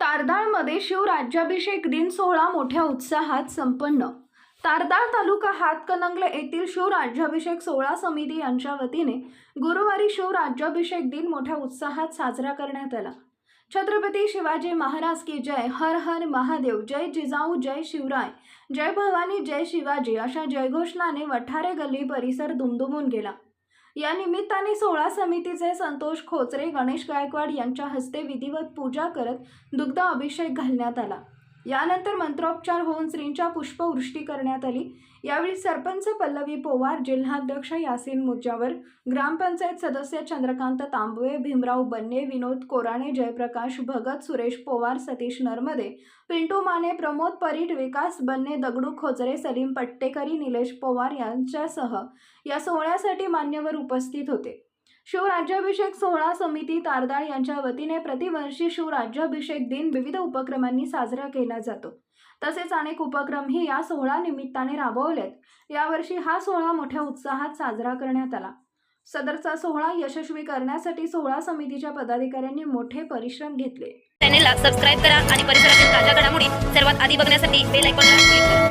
तारदाळमध्ये शिवराज्याभिषेक दिन सोहळा मोठ्या उत्साहात संपन्न. तारदाळ तालुका हातकणंगले येथील शिवराज्याभिषेक सोहळा समिती यांच्या वतीने गुरुवारी शिवराज्याभिषेक दिन मोठ्या उत्साहात साजरा करण्यात आला. छत्रपती शिवाजी महाराज की जय हर हर महादेव जय जिजाऊ जय शिवराय जय भवानी जय शिवाजी अशा जयघोषणाने वठारे गल्ली परिसर दुमदुमून गेला. या निमित्ताने सोहळा समितीचे संतोष खोचरे गणेश गायकवाड यांच्या हस्ते विधिवत पूजा करत दुग्ध अभिषेक घालण्यात आला. यानंतर मंत्रोपचार होऊन श्रींच्या पुष्पवृष्टी करण्यात आली. यावेळी सरपंच पल्लवी पोवार जिल्हाध्यक्ष यासीन मुजावर ग्रामपंचायत सदस्य चंद्रकांत तांबवे भीमराव बन्ने विनोद कोराणे जयप्रकाश भगत सुरेश पोवार सतीश नरमदे पिंटू माने प्रमोद परीट विकास बन्ने दगडू खोचरे सलीम पट्टेकरी निलेश पोवार यांच्यासह या सोहळ्यासाठी मान्यवर उपस्थित होते. शिवराज्याभिषेक सोहळा समिती तारदाळ यांच्या वतीने प्रतिवर्षी शिवराज्याभिषेक दिन विविध उपक्रमांनी साजरा केला जातो. तसेच अनेक उपक्रमही या सोहळा निमित्ताने राबवलेत. यावर्षी हा सोहळा मोठ्या उत्साहात साजरा करण्यात आला. सदरचा सोहळा यशस्वी करण्यासाठी सोहळा समितीच्या पदाधिकाऱ्यांनी मोठे परिश्रम घेतले. चॅनेलला सबस्क्राईब करा आणि परिसरातील ताज्या घडामोडी सर्वात आधी बघण्यासाठी बेल ऐकून